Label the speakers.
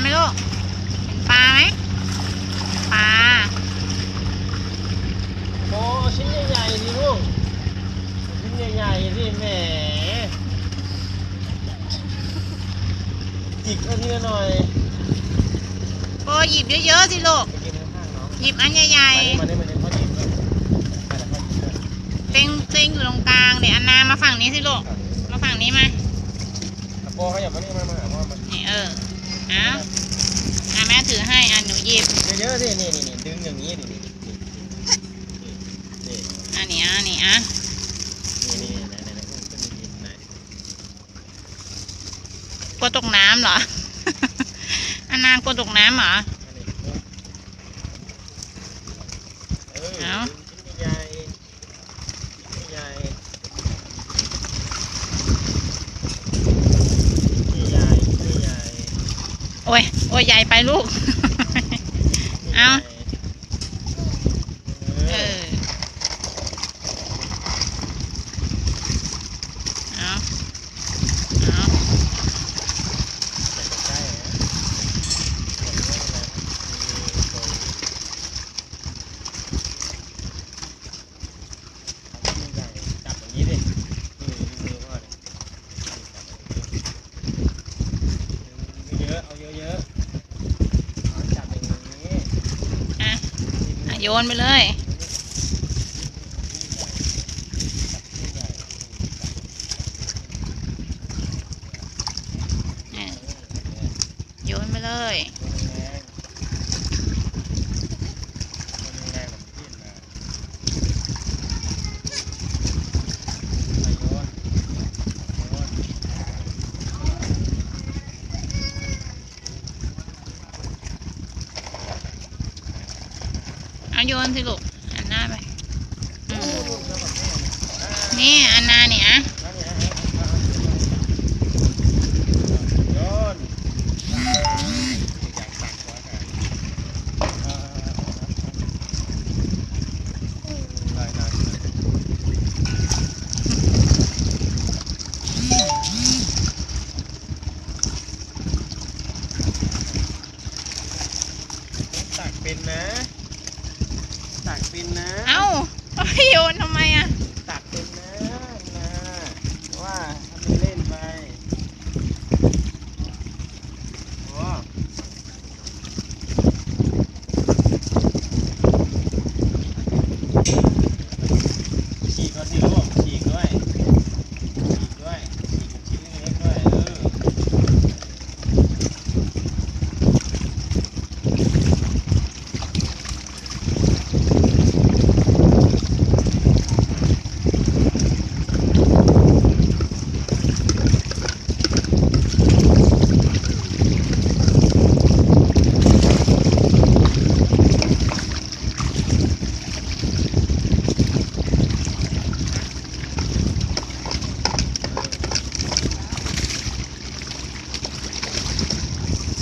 Speaker 1: ไหมลูกเห็นปลาไหมปลา
Speaker 2: โอ้ชิ้นใหญ่ๆดิลูกชิ้นใหญ่ๆดิแหมจิกเอาทีละหน่อย
Speaker 1: โอ้หยิบเยอะๆสิลูก
Speaker 2: ไปกินข้างๆเนาะ
Speaker 1: หยิบอันใหญ่
Speaker 2: มาได้มาได้มาได้พ่อจิบด้วยมาได้พ่อจิบด้วย
Speaker 1: ๆเต็งเต็งอยู่ตรงกลางเดี๋ยวอันนามาฝั่งนี้สิลูกมาฝั่งนี้มา
Speaker 2: อะโปเขาอย่ามานี่มามาหาพ่อมา
Speaker 1: นี่เออเอาอะแม่ถือให้อะหนูหยิบ
Speaker 2: เยอะๆสินี่นี่นี่ดึงอย่างนี้นี่นี่นี่
Speaker 1: อันนี้อะนี่อะ
Speaker 2: นี่นี่ไหนไหนไหนอุ้มขึ้นดีๆไหน
Speaker 1: กลัวตกน้ำเหรอ อันนากลัวตกน้ำเหรอ
Speaker 2: อันนี้เออ
Speaker 1: เอา
Speaker 2: ชิ้นใหญ่ชิ้นใหญ่ชิ้นใหญ่ชิ้นใหญ่
Speaker 1: โอ้ย โอ้ยใหญ่ไปลูก เอา
Speaker 2: เอ
Speaker 1: อเอา
Speaker 2: ใกล้ๆนะจับอย่างนี้ดินี่มือพ่อเนี่ยจับอย่างนี้เยอะ เอาเยอะๆเอาจับอย่างนี้
Speaker 1: อะอะ โยนไปเลยโยนไปเลย โยนสิลูกอันหน้าไปนี่อันหน้านี่อะ
Speaker 2: ตักเป็นนะ ตักเป็นนะ
Speaker 1: เอ้าเอาไปโยนทำไมอะ